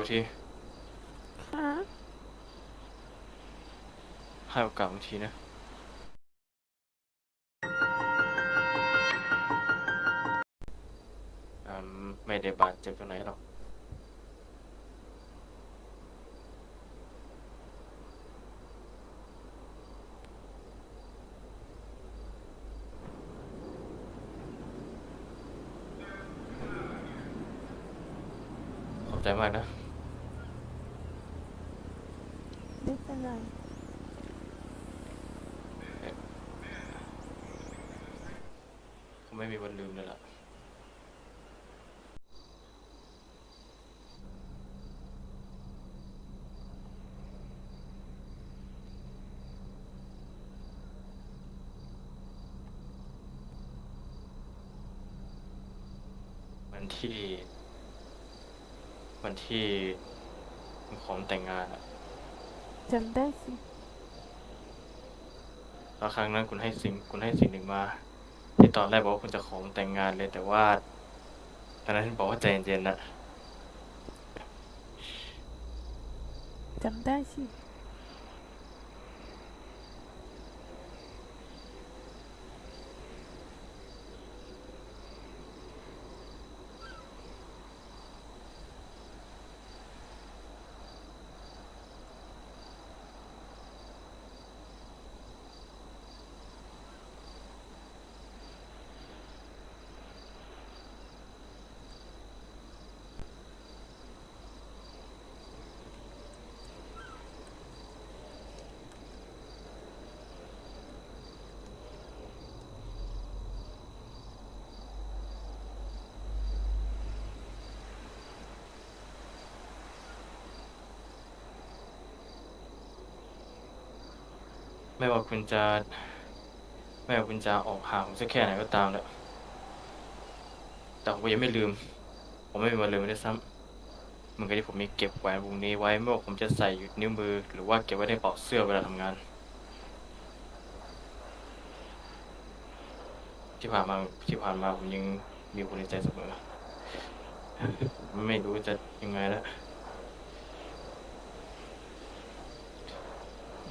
กทีค่ะให้โอกาสบางทีนะอืมไม่ได้บาดเจ็บตรงไหนหรอกขอบใจมากนะ ไม่ เป็นไรผมไม่มีวันลืมเลยล่ะวันที่ วันที่ผมแต่งงานอะ จำได้สิ แล้วครั้งนั้นคุณให้สิ่งคุณให้สิ่งหนึ่งมา ที่ตอนแรกบอกว่าคุณจะขอผมแต่งงานเลยแต่ว่าตอนนั้นคุณบอกว่าใจเย็นๆนะ จำได้สิ ไม่ว่าคุณจะ ไม่ว่าคุณจะออกห่างผมสักแค่ไหนก็ตามแหละแต่ผมยังไม่ลืม ผมไม่มีวันลืมเลยซ้ำเหมือนกับที่ผมมีเก็บแหวนวงนี้ไว้ไม่ว่าผมจะใส่อยู่นิ้วมือ หรือว่าเก็บไว้ในเป๋าเสื้อเวลาทำงาน ที่ผ่านมาที่ผ่านมาผมยังมีคุณในใจเสมอไม่รู้จะยังไงแล้ว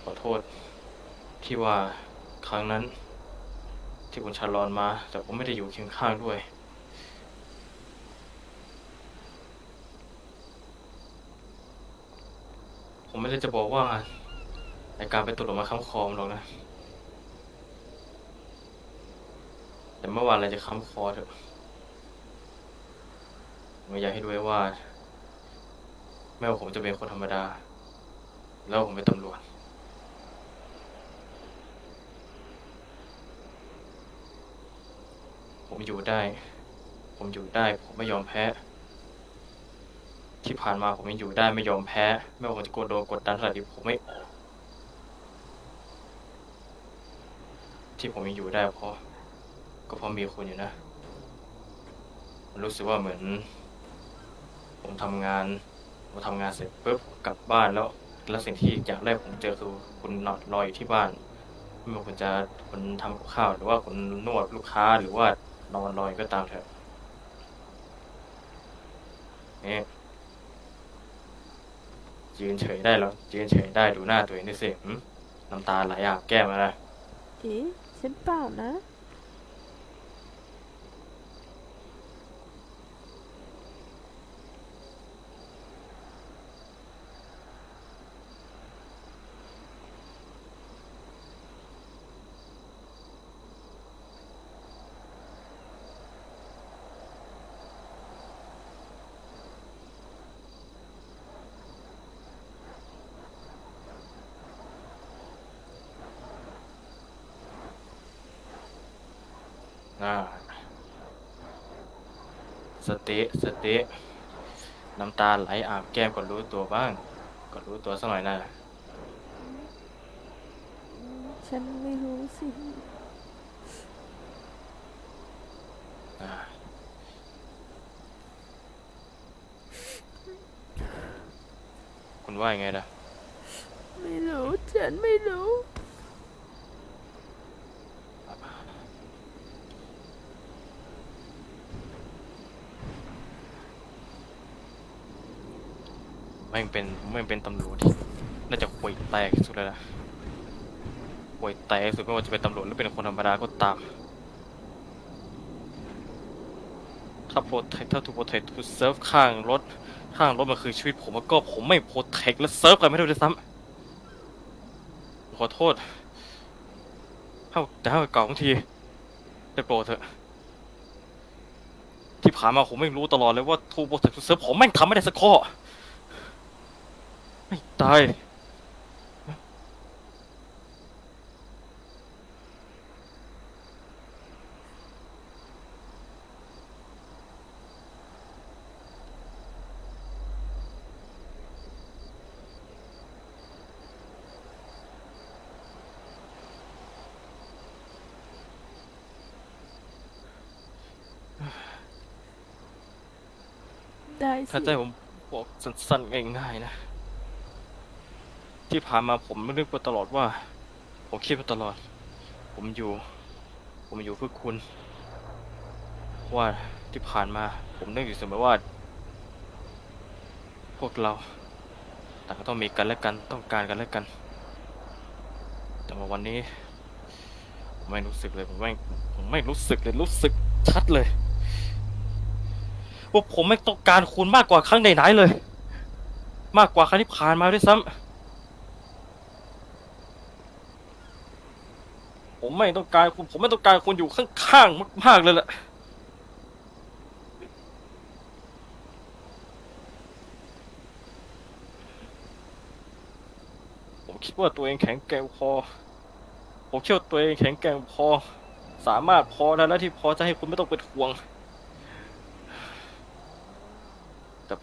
ขอโทษ ที่ว่าครั้งนั้น ที่คุณชาลอนมา แต่ผมไม่ได้อยู่เคียงข้างด้วย ผมไม่ได้จะบอกว่าในการไปตรวจออกมาค้ำคอมหรอกนะ แต่เมื่อวานอะไรจะค้ำคอเถอะผมอยากให้ดูไว้ว่าไม่ว่าผมจะเป็นคนธรรมดา แล้วผมเป็นตำรวจ ผม อยู่ได้ ผมอยู่ได้ ผมไม่ยอมแพ้ ที่ผ่านมาผมยังอยู่ได้ไม่ยอมแพ้ ไม่ว่าผมจะโกดโดนกดดันเท่าไหร่ผมไม่ออกที่ผมยังอยู่ได้เพราะก็เพราะมีคุณอยู่นะผมรู้สึกว่าเหมือน ผมทำงานผมทำงานเสร็จปุ๊บกลับบ้านแล้วแล้วสิ่งที่อยางแรกผมเจอคือคุณนอนรออยู่ที่บ้านไม่ว่าคุณจะคุณทำกับข้าวหรือว่าคุณนวดลูกค้าหรือว่า นอนรอยก็ตามเถอะนี่ยืนเฉยได้แล้วยืนเฉยได้ดูหน้าตัวเองด้วยสิหึน้ำตาไหลอาบแก้มมาแล้วเอ๊ะฉันเปล่านะ อ่าสติสติน้ำตาไหลอาบแก้มก็รู้ตัวบ้าง ก็รู้ตัวสักหน่อยนะฉันไม่รู้สิอ่าคุณว่ายังไงล่ะ ไม่รู้ ฉันไม่รู้ แม่งเป็นแม่งเป็นตำรวจที่น่าจะห่วยแตกที่สุดแล้วนะห่วยแตกที่สุดไม่ว่าจะเป็นตำรวจหรือเป็นคนธรรมดาก็ตามถ้าโปรเทคถ้าถูกโปรเทคถูกเซิร์ฟข้างรถข้างรถมันคือชีวิตผมแล้วก็ผมไม่โปรเทคและเซิร์ฟกันไม่ได้ด้วยซ้ำขอโทษถ้าแต่ถ้าเก่าบางทีได้โปรเถอะที่ผ่านมาผมไม่รู้ตลอดเลยว่าทูโปรเทคทูเซิร์ฟผมแม่งทำไม่ได้สักข้อ ตาย ได้สิถ้าใจผมบอกสั้นๆง่ายๆนะ ที่ผ่านมาผมนึกมาตลอดว่า ผมคิดมาตลอด ผมอยู่ ผมอยู่เพื่อคุณ ว่าที่ผ่านมา ผมนึกอยู่เสมอว่า พวกเราต่างก็ต้องมีกันและกันต้องการกันและกัน แต่ว่าวันนี้ผมไม่รู้สึกเลยผมไม่ผมไม่รู้สึกเลยรู้สึกชัดเลยว่าผมไม่ต้องการคุณมากกว่าครั้งไหนๆเลย มากกว่าครั้งที่ผ่านมาด้วยซ้ำ ผมไม่ต้องการคุณผมไม่ต้องการคุณอยู่ข้างๆมาก ๆเลยแหละผมคิดว่าตัวเองแข็งแกร่งพอ ผมเชื่อตัวเองแข็งแกร่งพอ สามารถพอแล้วนะที่พอจะให้คุณไม่ต้องเป็นห่วง แต่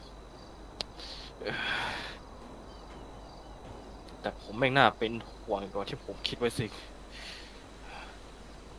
แต่ผมไม่น่าเป็นห่วงกว่าที่ผมคิดไว้สิ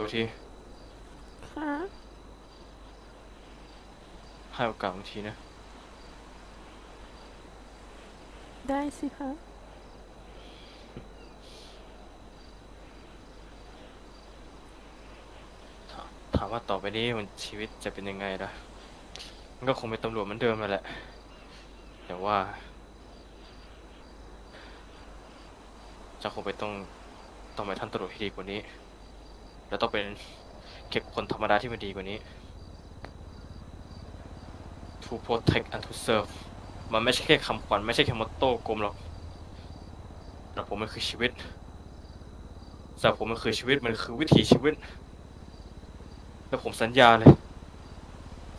โอทีค่ะให้โอกาสบางทีนะ ได้สิคะถามถามว่าต่อไปนี้มันชีวิตจะเป็นยังไงล่ะ มันก็คงเป็นตำรวจเหมือนเดิมนั่นแหละ แต่ว่า จะคงไปต้องต้องไปท่านตำรวจที่ดีกว่านี้ แล้วต้องเป็นเก็บคนธรรมดาที่มันดีกว่านี้ to protect and to serve มันไม่ใช่แค่คำขวัญไม่ใช่แค่มอตโต้กลมหรอกสำหรับผมมันคือชีวิตสำหรับผมมันคือชีวิตมันคือวิถีชีวิต แล้วผมสัญญาเลย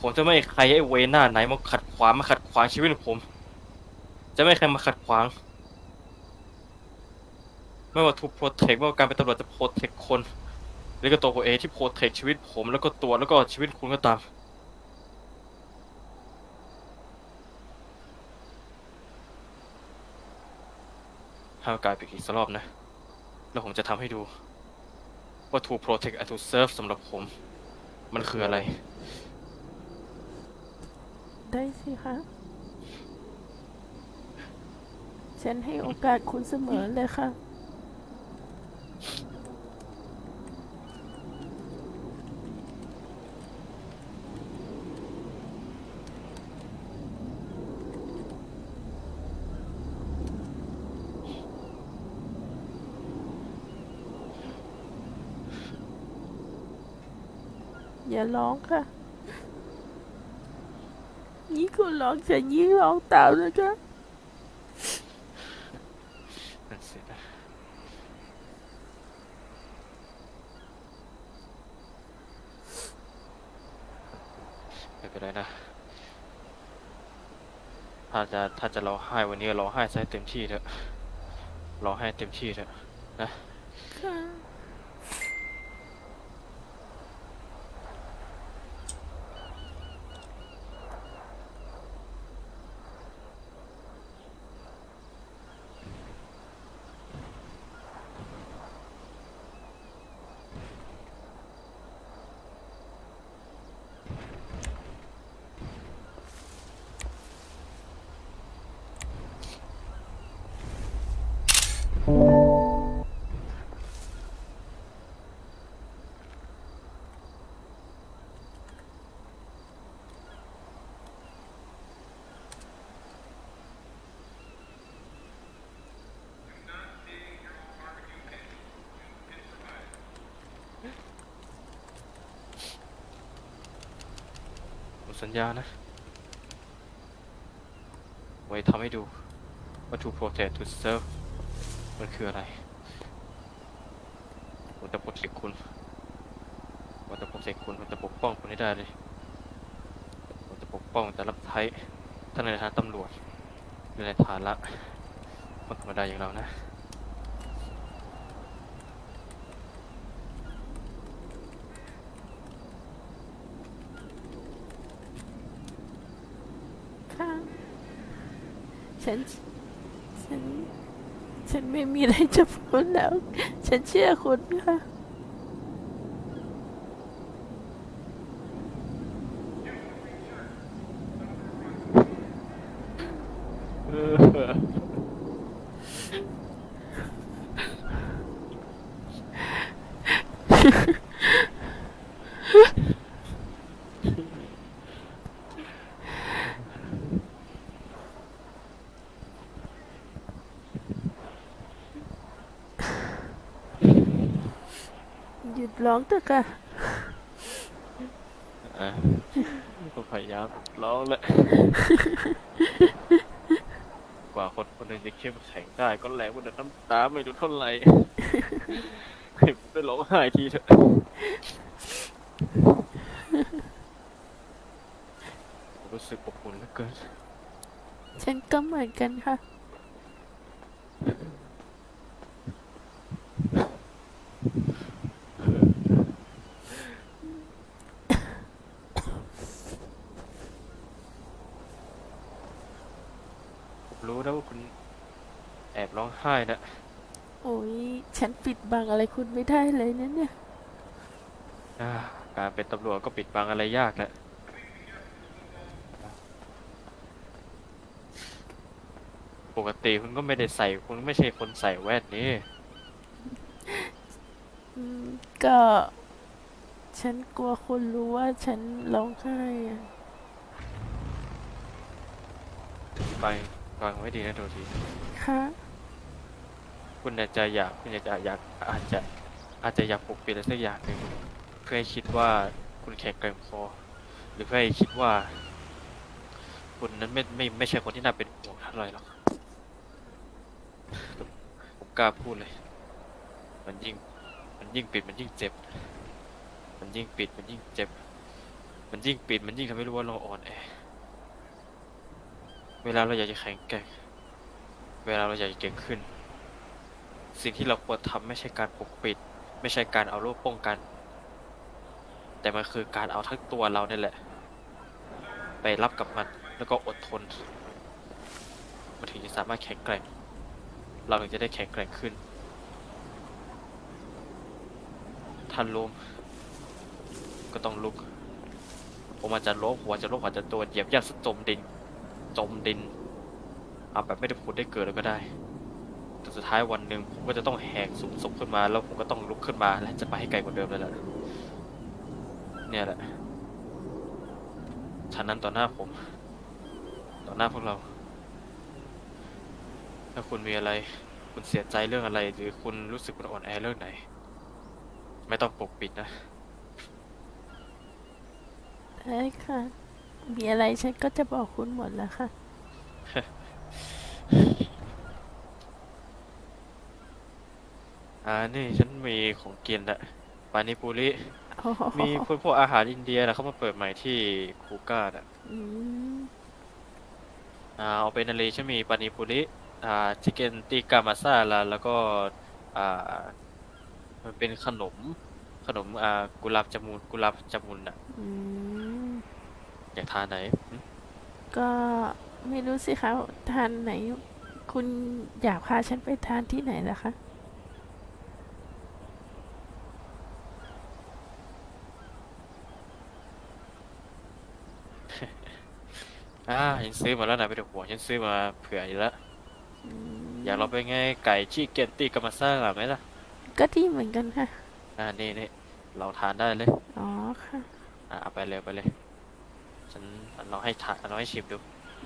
ผมจะไม่ให้ใครไอ้เวหน้าไหนมาขัดขวางมาขัดขวางชีวิตของผม จะไม่ให้ใครมาขัดขวาง ไม่ว่าทูโปรเทคไม่ว่าการเป็นตำรวจจะโปรเทคคน หรือก็ตัวผมเองที่โปรเทคชีวิตผมแล้วก็ตัวแล้วก็ชีวิตคุณก็ตามให้โอกาสอีกสักรอบนะ แล้วผมจะทำให้ดู ว่า to protect and to serve สำหรับผม มันคืออะไร ได้สิคะ ฉันให้โอกาสคุณเสมอเลยค่ะ ร้องค่ะ ยิ่งคุณร้องฉันยิ่งร้องตามนะคะนั่นสินะไม่เป็นไรนะ ถ้าจะถ้าจะร้องไห้วันนี้ก็ร้องไห้ซะให้เต็มที่เถอะร้องไห้เต็มที่เถอะนะ ค่ะ สัญญานะ ไว้ทำให้ดูว่า to protect to serve มันคืออะไรผมจะ protect คุณผมจะ protect คุณผมจะปกป้องคุณให้ได้เลยผมจะปกป้องแต่รับใช้ท่านในฐานะตำรวจในฐานะคนธรรมดาอย่างเรานะ ฉัน ฉัน ฉันไม่มีอะไรจะพูดแล้ว ฉันเชื่อคุณค่ะ หยุดร้องเถอะค่ะ อะก็พยายามร้องแหละ กว่าคนคนหนึ่งจะเข้มแข็งได้ก็แรงวันนั้นน้ำตาไม่รู้เท่าไหร่ ให้ผมไปร้องไห้ทีเถอะผมรู้สึกอบอุ่นเหลือเกิน ฉันก็เหมือนกันค่ะ ผมรู้นะว่าคุณ แอบร้องไห้นะโอ้ยฉันปิดบังอะไรคุณไม่ได้เลยนะเนี่ยอ่าการเป็นตำรวจก็ปิดบังอะไรยากแหละปกติคุณก็ไม่ได้ใส่คุณไม่ใช่คนใส่แว่นนี่อืมก็ ฉันกลัวคุณรู้ว่าฉันร้องไห้อะไปฟังไว้ดีนะโดดีค่ะ คุณอาจจะอยากคุณอาจจะอยากอาจจะอาจจะอยากปกปิดอะไรสักอย่างหนึ่งเพื่อให้คิดว่าคุณแข็งแกร่งพอหรือเพื่อให้คิดว่า คุณนั้นไม่ไม่ไม่ใช่คนที่น่าเป็นห่วงเท่าไรหรอกผมกล้าพูดเลย มันยิ่ง มันยิ่งปิดมันยิ่งเจ็บ มันยิ่งปิดมันยิ่งเจ็บ มันยิ่งปิดมันยิ่งทำให้รู้ว่าเราอ่อนแอเวลาเราอยากจะแข็งแกร่ง เวลาเราอยากจะเก่งขึ้น สิ่งที่เราควรทำไม่ใช่การปกปิด ไม่ใช่การเอาโล่ป้องกัน แต่มันคือการเอาทั้งตัวเราเนี่ยแหละ ไปรับกับมันแล้วก็อดทน มันถึงจะสามารถแข็งแกร่ง เราถึงจะได้แข็งแกร่งขึ้นท่านล้มก็ต้องลุก ผมอาจจะล้มหัวจะล้มอาจจะตัวเหยียบย่ำสจมดิน จมดิน เอาแบบไม่ได้ผุดได้เกิดแล้วก็ได้ แต่สุดท้ายวันหนึ่งผมก็จะต้องแหกสุมศพขึ้นมา แล้วผมก็ต้องลุกขึ้นมาและจะไปให้ไกลกว่าเดิมแล้วแหละเนี่ยแหละฉะนั้นต่อหน้าผม ต่อหน้าพวกเรา ถ้าคุณมีอะไร คุณเสียใจเรื่องอะไร หรือคุณรู้สึกคุณอ่อนแอเรื่องไหน ไม่ต้องปกปิดนะ ได้ค่ะ มีอะไรฉันก็จะบอกคุณหมดแล้วค่ะ อ่านี่ฉันมีของกินละปานิปุริโอ้โหมีพวกพวกอาหารอินเดียนะเขามาเปิดใหม่ที่คูก้าอะอืมออ่าเอาเป็นทะเลฉันมีปานิปุริอ่าชิคเก้นติกามาซาลาแล้วก็อ่ามันเป็นขนมขนมอ่ากุหลาบจามุนกุหลาบจามุนอะอืมอยากทานไหนหึก็ไม่รู้สิคะทานไหน คุณอยากพาฉันไปทานที่ไหนล่ะคะ อ่าฉันซื้อมาแล้วนะไม่ต้องห่วงฉันซื้อมาเผื่ออยู่แล้วอืมอยากลองไปนไงไก่ชิคเก้นติกามาซาลาไหมล่ะก็ดีเหมือนกันค่ะ อ่านี่นี่ลองทานได้เลย อ๋อค่ะ อ่าเอาไปเลยเอาไปเลยฉันลองให้ทานลองให้ชิมดู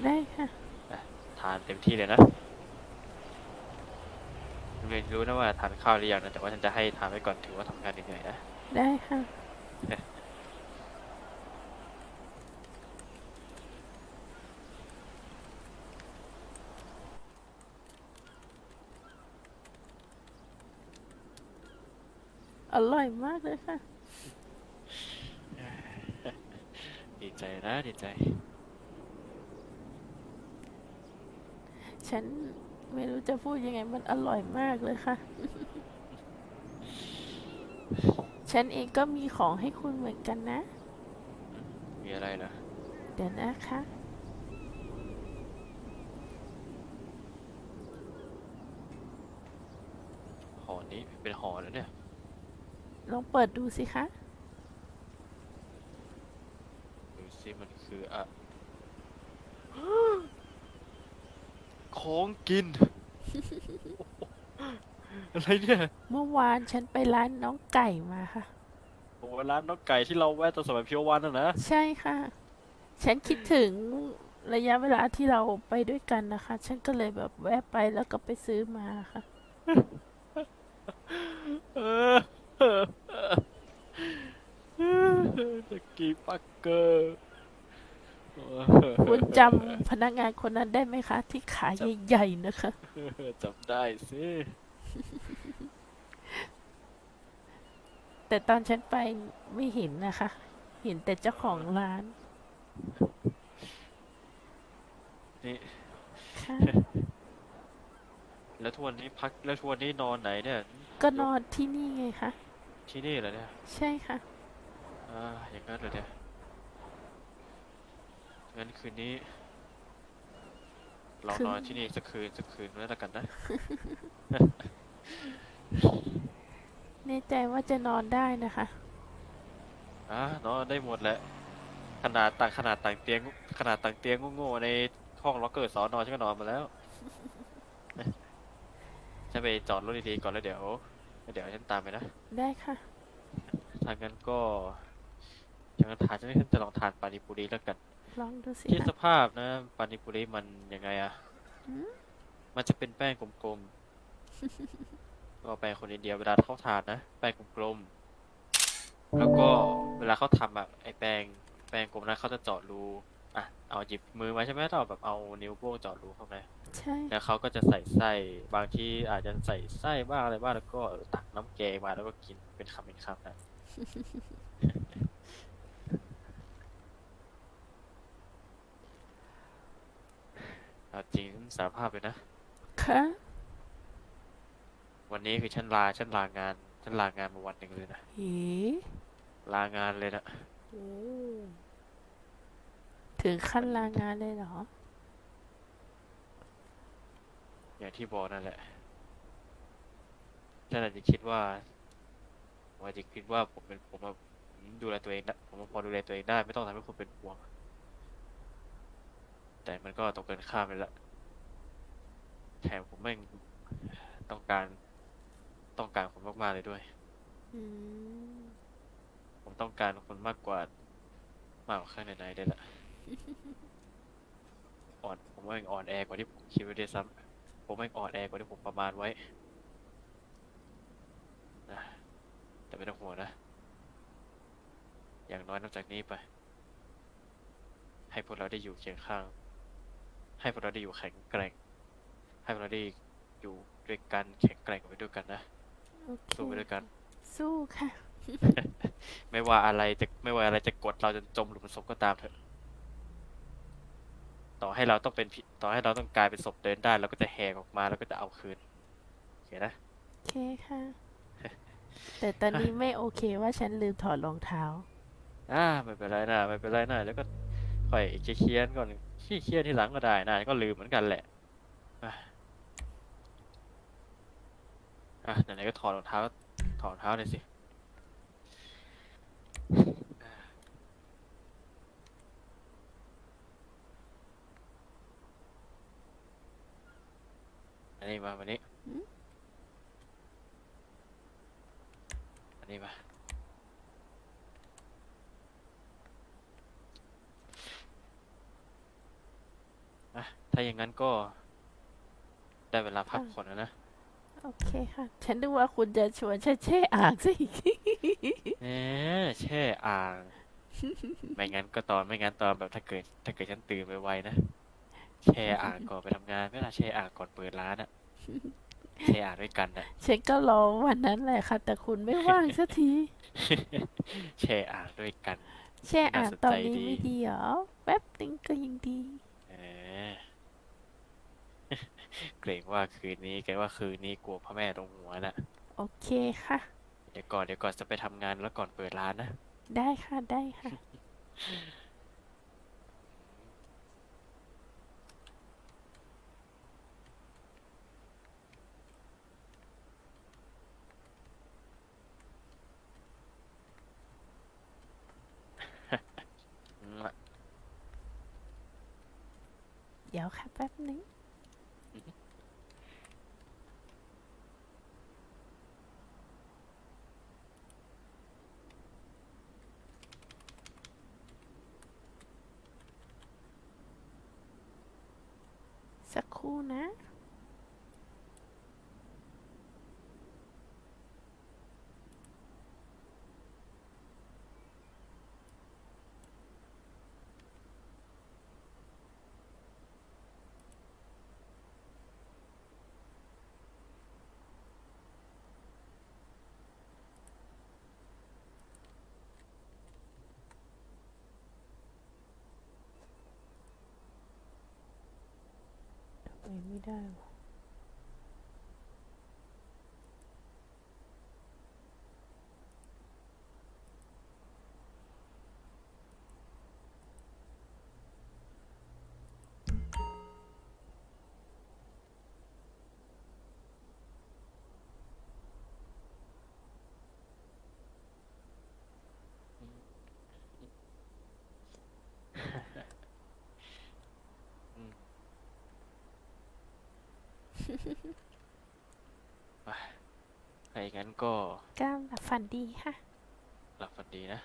ได้ค่ะทานเต็มที่เลยนะไม่รู้นะว่าทานข้าวหรือยังนะแต่ว่าฉันจะให้ทานไว้ก่อนถือว่าทำงานเหนื่อยๆนะ ได้ค่ะ อร่อยมากเลยค่ะ ดีใจนะดีใจ ฉันไม่รู้จะพูดยังไงมันอร่อยมากเลยค่ะ ฉันเองก็มีของให้คุณเหมือนกันนะ มีอะไรนะเดี๋ยวนะคะห่อนี้เป็นห่อแล้วเนี่ย ลองเปิดดูสิคะ ดูสิมันคืออะ ของกิน อะไรเนี่ยเมื่อวานฉันไปร้านน้องไก่มาค่ะ โอ้ร้านน้องไก่ที่เราแวะตอนสมัยเพียววันน่ะนะใช่ค่ะ ฉันคิดถึงระยะเวลาที่เราไปด้วยกันนะคะ ฉันก็เลยแบบแวะไปแล้วก็ไปซื้อมาค่ะ เออ ตะกี้ปักเกอร์คุณจำพนักงานคนนั้นได้ไหมคะ ที่ขาใหญ่ๆนะคะจำได้สิ แต่ตอนฉันไปไม่เห็นนะคะ เห็นแต่เจ้าของร้าน นี่แล้วทวนนี้พักแล้วทวนนี้นอนไหนเนี่ย ก็นอนที่นี่ไงคะ ที่นี่เหรอเนี่ยใช่ค่ะ อ่าอย่างนั้นเหรอเนี่ยงั้นคืนนี้ เราคืน นอนที่นี่สักคืนสักคืนแล้วละกันนะ แน่ใจว่าจะนอนได้นะคะ อ่านอนได้หมดแหละ ขนาดต่างขนาดต่างเตียง ขนาดต่างเตียงโง่ๆในห้องล็อกเกอร์สอนอนฉันก็นอนมาแล้ว ฉันไปจอดรถดีๆก่อนแล้วเดี๋ยวแล้ว เดี๋ยวฉันตามไปนะได้ค่ะถ้างั้นก็อย่างนั้นทานฉันจะลองทานปานิปุรีแล้วกันลองดูสิที่สคะภาพนะปานิปุรีมันยังไงอะอืมมันจะเป็นแป้งกลมๆ ก็แป้งคนอินเดียเวลาเขาทานนะแป้งกลมๆแล้วก็เวลาเขาทำอะไอแป้งแป้งกลมนั้นเขาจะเจาะรูอะเอาหยิบมือมาใช่ไหมต้องเอาแบบเอานิ้วโป้งเจาะรูเข้าไป ใช่ แล้วเขาก็จะใส่ไส้บางที่อาจจะใส่ไส้บ้างอะไรบ้างแล้วก็ตักน้ำแกงมาแล้วก็กินเป็นคำเป็นคำนะเอาจริงสารภาพเลยนะ ค่ะ วันนี้คือฉันลาฉันลางาน ฉันลางานมาวันหนึ่งเลยนะ เอ๋ลางานเลยนะ โอ้ถึงขั้นลางานเลยเหรอ อย่างที่บอกนั่นแหละฉันอาจจะคิดว่าผมอาจจะคิดว่าผมเป็นผมอะผมดูแลตัวเองได้ผมพอดูแลตัวเองได้ไม่ต้องทำให้คุณเป็นห่วง แต่มันก็ตรงกันข้ามไปละแถมผมแม่งต้องการต้องการคนมากๆเลยด้วย อืมผมต้องการคนมากกว่ามากกว่าข้างในในได้ละ อ่อนผมว่ายังอ่อนแอกว่าที่ผมคิดไว้ด้วยซ้ำ ผมว่ายังอ่อนแอกว่าที่ผมประมาณไว้นะแต่ไม่ต้องห่วงนะ อย่างน้อยนับจากนี้ไป ให้พวกเราได้อยู่เคียงข้าง ให้พวกเราได้อยู่แข็งแกร่ง ให้พวกเราได้อยู่ด้วยกันแข็งแกร่งไปด้วยกันนะ โอเคสู้ไปด้วยกัน สู้ค่ะ ไม่ว่าอะไรจะไม่ว่าอะไรจะกดเราจนจมหลุมศพก็ตามเถอะ ตต่อให้เราต้องเป็นผีต่อให้เราต้องกลายเป็นศพเดินได้เราก็จะแหกออกมาแล้วก็จะเอาคืนโอเคนะ โอเคค่ะ แต่ตอนนี้ไม่โอเคว่าฉันลืมถอดรองเท้า อ่าไม่เป็นไรนะไม่เป็นไรนะแล้วก็ค่อยเคลียร์ๆก่อนขี้เคลียร์ทีหลังก็ได้นะก็ลืมเหมือนกันแหละอะอะไหนๆก็ถอดรองเท้าถอดรองเท้าหน่อยสิ อันนี้มาวันนี้อืมอันนี้มาอะถ้าอย่างนั้นก็ ได้เวลาพักผ่อนแล้วนะ โอเคค่ะ ฉันนึกว่าคุณจะชวนฉันแช่อ่างซะอีกเอ๊ะแช่อ่าง ไม่งั้นก็ตอนไม่งั้นตอนแบบถ้าเกิด ถ้าเกิดฉันตื่นไวๆนะ แช่อ่างก่อนไปทำงานไม่ล่ะแช่อ่างก่อนเปิดร้านอะแช่อ่างด้วยกันอะฉันก็รอวันนั้นแหละค่ะ แต่คุณไม่ว่างสักที แช่อ่างด้วยกัน แช่อ่างตอนนี้น่าสนใจดีไม่ดีเหรอแป๊บนึงก็ยังดี เออ เกรงว่าคืนนี้เกรงว่าคืนนี้กลัวพ่อแม่ตรงหัวน่ะโอเคค่ะ เดี๋ยวก่อนเดี๋ยวก่อนจะไปทำงานแล้วก่อนเปิดร้านนะ ได้ค่ะได้ค่ะ อืม เดี๋ยวค่ะแป๊บนึงสักครู่นะ ทำไมไม่ได้วะถ้าอย่า งนั้นก็ก้ามหลับฝันดีค่ะ หลับฝันดีนะ